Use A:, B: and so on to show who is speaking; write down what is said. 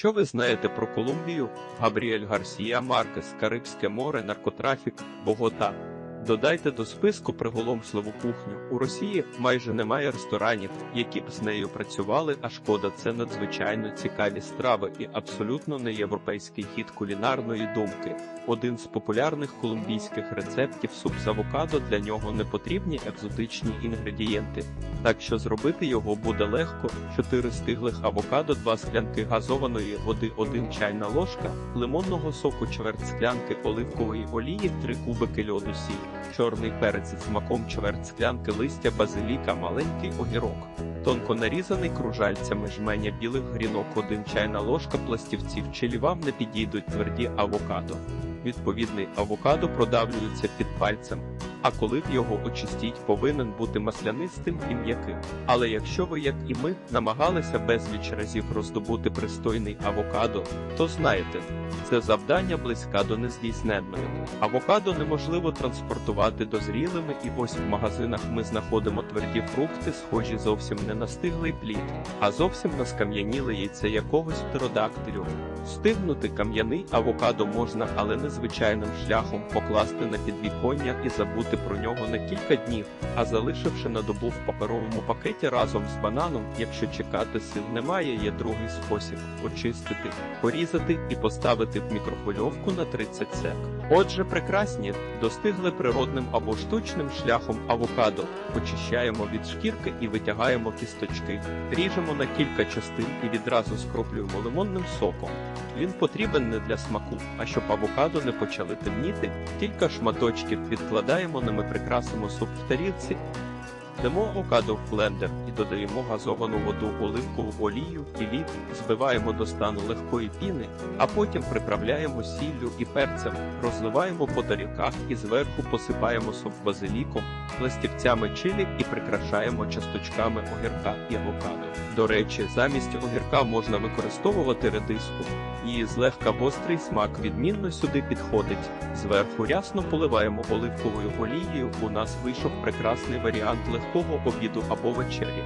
A: Що ви знаєте про Колумбію? Габріель Гарсія Маркес, Карибське море, наркотрафік, Богота. Додайте до списку приголомшливу кухню. У Росії майже немає ресторанів, які б з нею працювали, а шкода це надзвичайно цікаві страви і абсолютно не європейський хід кулінарної думки. Один з популярних колумбійських рецептів суп з авокадо для нього не потрібні екзотичні інгредієнти. Так що зробити його буде легко: 4 стиглих авокадо, 2 склянки газованої води, 1 чайна ложка, лимонного соку, чверть склянки оливкової олії, 3 кубики льоду сіль, чорний перець з смаком, чверть склянки листя базиліка, маленький огірок, тонко нарізаний кружальцями жменя білих грінок, 1 чайна ложка пластівців, чилі вам не підійдуть тверді авокадо. Відповідний авокадо продавлюється під пальцем, а коли його очистіть, повинен бути маслянистим і м'яким. Але якщо ви, як і ми, намагалися безліч разів роздобути пристойний авокадо, то знаєте, це завдання близька до нездійсненної. Авокадо неможливо транспортувати дозрілими, і ось в магазинах ми знаходимо тверді фрукти, схожі зовсім не на стиглий плід, а зовсім на скам'яніле яйце якогось птеродактилю. Стигнути кам'яний авокадо можна, але не звичайним шляхом покласти на підвіконня і забути про нього на кілька днів, а залишивши на добу в паперовому пакеті разом з бананом, якщо чекати сил немає, є другий спосіб очистити, порізати і поставити в мікрохвильовку на 30 сек. Отже, прекрасні, достигли природним або штучним шляхом авокадо, очищаємо від шкірки і витягаємо кісточки, ріжемо на кілька частин і відразу скроплюємо лимонним соком. Він потрібен не для смаку, а щоб авокадо не почали темніти, кілька шматочків відкладаємо, ними прикрасимо суп тарілці. Дамо авокадо в блендер і додаємо газовану воду, оливкову олію і лід, збиваємо до стану легкої піни, а потім приправляємо сіллю і перцем, розливаємо по тарілках і зверху посипаємо суп базиліком, пластівцями чилі і прикрашаємо часточками огірка і авокадо. До речі, замість огірка можна використовувати редиску. Її злегка гострий смак відмінно сюди підходить. Зверху рясно поливаємо оливковою олією. У нас вийшов прекрасний варіант легкого обіду або вечері.